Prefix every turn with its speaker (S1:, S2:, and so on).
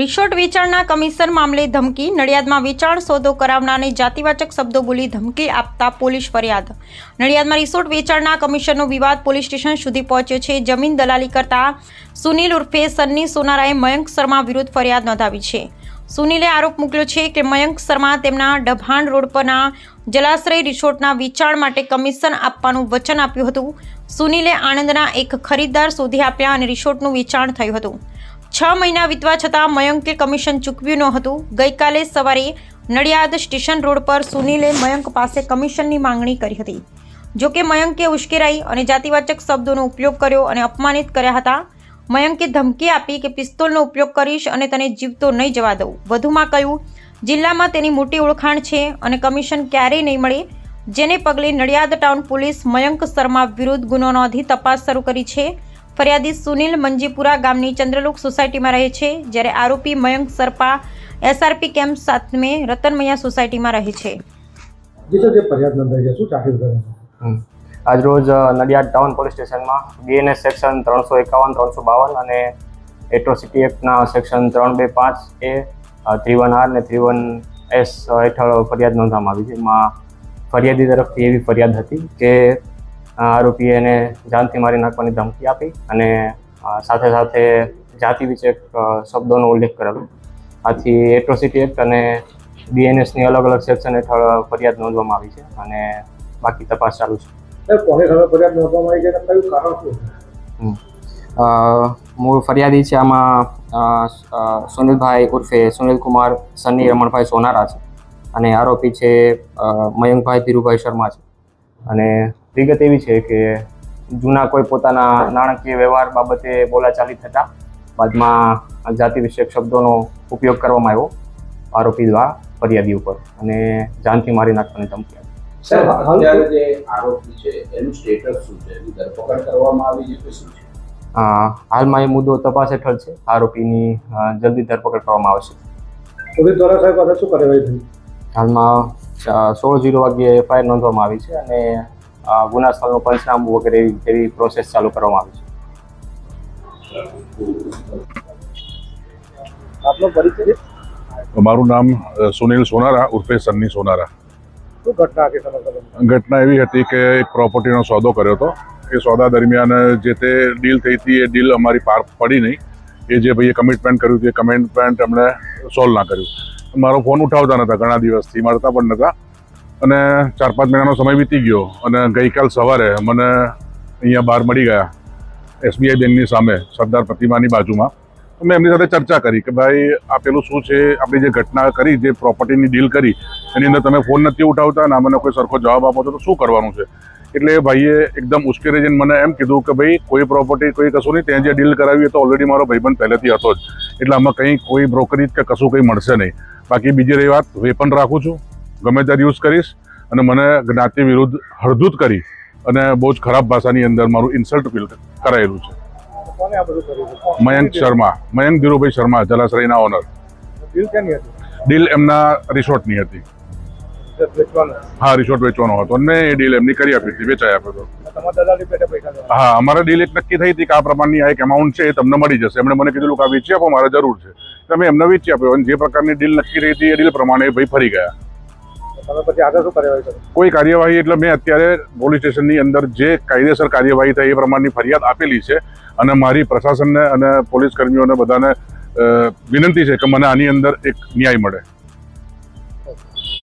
S1: Resort વેચાણના commission મામલે ધમકી, નડિયાદમાં વેચાણ સોદો કરાવનારને જાતિવાચક શબ્દો બોલી ધમકી આપતા પોલીસ ફરિયાદ. નડિયાદમાં રિસોર્ટ વેચાણના કમિશનનો વિવાદ પોલીસ સ્ટેશન સુધી પહોંચ્યો છે. જમીન દલાલી કરતા સુનિલ ઉર્ફે સન્ની સોનારાએ મયંક શર્મા વિરુદ્ધ ફરિયાદ નોંધાવી છે. સુનિલે આરોપ મૂક્યો છે કે મયંક શર્મા તેમના ડભાણ રોડ પરના જલાશ્રય રિસોર્ટના વેચાણ માટે કમિશન આપવાનું વચન આપ્યું હતું. સુનિલે આણંદના એક ખરીદદાર શોધી આપ્યા અને રિસોર્ટનું વેચાણ થયું હતું. છ મહિના વીતવા છતાં મયંકે કમિશન ચૂકવ્યું ન હતું ગઈકાલે સવારે નડિયાદ સ્ટેશન રોડ પર સુનિલે મયંક પાસે કમિશનની માંગણી કરી હતી. જોકે મયંકે ઉશ્કેરાઈ અને જાતિવાચક શબ્દોનો ઉપયોગ કર્યો અને અપમાનિત કર્યા હતા. મયંકે ધમકી આપી કે પિસ્તોલનો ઉપયોગ કરીશ અને તને જીવતો નહીં જવા દઉં. વધુમાં કહ્યું, જિલ્લામાં તેની મોટી ઓળખાણ છે અને કમિશન ક્યારેય નહીં મળે. જેને પગલે નડિયાદ ટાઉન પોલીસ મયંક શર્મા વિરુદ્ધ ગુનો નોંધી તપાસ શરૂ કરી છે. ફરિયાદી સુનિલ મંજીપુરા ગામની ચંદ્રલોક સોસાયટીમાં રહે છે જ્યારે આરોપી મયંક સરપા એસઆરપી કેમ્પ સાથે રતનમૈયા સોસાયટીમાં રહે છે.
S2: જી સર જે ફરિયાદ નોંધાઈ છે શું ચાકરી કરે છે?
S3: હમ. આજરોજ નડિયાદ ટાઉન પોલીસ સ્ટેશનમાં બીએનએસ સેક્શન ત્રણસો એકાવન ત્રણસો બાવન અને એટ્રોસિટી એક્ટના સેક્શન ત્રણ બે પાંચ એ થ્રી વન આર ને થ્રી વન એસ હેઠળ ફરિયાદ નોંધવામાં આવી છે. એમાં ફરિયાદી તરફથી એવી ફરિયાદ હતી કે આરોપીએ એને જાનથી મારી નાખવાની ધમકી આપી અને સાથે સાથે જાતિ વિશે શબ્દોનો ઉલ્લેખ કરેલો. આથી એટ્રોસિટી એક્ટ અને બીએનએસની અલગ અલગ સેક્શન હેઠળ ફરિયાદ નોંધવામાં આવી છે અને બાકી તપાસ ચાલુ છે.
S2: સાહેબ સામે ફરિયાદ નોંધવામાં આવી છે કયું કારણ શું
S3: હમ. અ, મૂળ ફરિયાદી છે આમાં સુનિલભાઈ ઉર્ફે સુનિલકુમાર સન્ની રમણભાઈ સોનારા છે. અને આરોપી છે મયંકભાઈ ધીરુભાઈ શર્મા છે. અને વિગત એવી છે કે જૂના કોઈ પોતાના નાણાકીય વ્યવહાર બાબતે બોલાચાલી થતા બાદમાં જાતિ વિષયક શબ્દોનો ઉપયોગ કરવામાં આવ્યો આરોપી દ્વારા ફરિયાદી ઉપર અને જાનથી મારી નાખવાની ધમકી આપી.
S2: સાહેબ,
S4: સાહેબ
S2: હાલ-
S4: અત્યારે જે આરોપી છે એનું સ્ટેટસ શું છે? એની ધરપકડ કરવામાં આવી છે કે શું છે?
S3: અ, હાલમાં એ મુદ્દો તપાસ હેઠળ છે. આરોપીની જલ્દી ધરપકડ કરવામાં આવશે. હાલમાં સોળ જીરો વાગ્યે એફઆઈઆર નોંધવામાં આવી છે અને ગુના સ્થળનું પંચનામું વગેરે એવી એવી પ્રોસેસ ચાલુ કરવામાં આવી છે.
S5: મારું નામ સુનિલ સોનારા ઉર્ફે સન્ની સોનારા.
S2: ઘટના
S5: એવી હતી કે એક પ્રોપર્ટીનો સોદો કર્યો હતો. એ સોદા દરમિયાન જે તે ડીલ થઈ હતી એ ડીલ અમારી પાર પડી નહીં. એ જે ભાઈએ કમિટમેન્ટ કર્યું હતું એ કમિટમેન્ટ એમણે સોલ્વ ના કર્યું. મારો ફોન ઉઠાવતા નહોતા ઘણા દિવસથી મળતા પણ નહોતા અને ચાર પાંચ મહિનાનો સમય વીતી ગયો અને ગઈકાલ સવારે મને અહીંયા બહાર મળી ગયા એસબીઆઈ બેંકની સામે, સરદાર પ્રતિમાની બાજુમાં. તો મેં એમની સાથે ચર્ચા કરી કે ભાઈ, આ પેલું શું છે? આપણી જે ઘટના કરી, જે પ્રોપર્ટીની ડીલ કરી, એની અંદર તમે ફોન નથી ઉઠાવતા, ના મને કોઈ સરખો જવાબ આપો છો તો શું કરવાનું છે? એટલે ભાઈએ એકદમ ઉશ્કેરી જઈને મને એમ કીધું કે ભાઈ, કોઈ પ્રોપર્ટી કોઈ કશું નહીં, ત્યાં જે ડીલ કરાવી તો ઓલરેડી મારો ભાઈબંધ પહેલેથી હતો જ. એટલે આમાં કંઈ કોઈ બ્રોકરેજ કે કશું કંઈ મળશે નહીં. બાકી બીજી રહી વાત, વેપન રાખું છું. ગમે ત્યારે યુઝ કરીશ અને મને જ્ઞાતિ વિરુદ્ધ હળદૂત કરી અને બહુ જ ખરાબ ભાષાની અંદર મારું ઇન્સલ્ટ ફીલ કરાયેલું છે. મયંક શર્મા મયંક ધીરુભાઈ શર્મા જલાશ્રયના ઓનર
S2: ડીલ
S5: એમના રિસોર્ટની હતી. હા રિસોર્ટ વેચવાનો હતો અને મેં એ ડીલ એમની કરી આપી હતી વેચાઈ આપ્યો હતો. હા અમારે ડીલ એક નક્કી થઈ હતી કે આ પ્રમાણની આ એક અમાઉન્ટ છે એ તમને મળી જશે. એમણે મને કીધું કે આ વેચી આપો મારે જરૂર છે. તમે એમને વેચી આપ્યો અને જે પ્રકારની ડીલ નક્કી રહી હતી એ ડીલ પ્રમાણે ભાઈ ફરી ગયા.
S2: તમે પછી આગળ શું કાર્યવાહી કરો?
S5: કોઈ કાર્યવાહી એટલે મેં અત્યારે પોલીસ સ્ટેશનની અંદર જે કાયદેસર કાર્યવાહી થાય એ પ્રમાણની ફરિયાદ આપેલી છે અને મારી પ્રશાસનને અને પોલીસ કર્મીઓને બધાને વિનંતી છે કે મને આની અંદર એક ન્યાય મળે.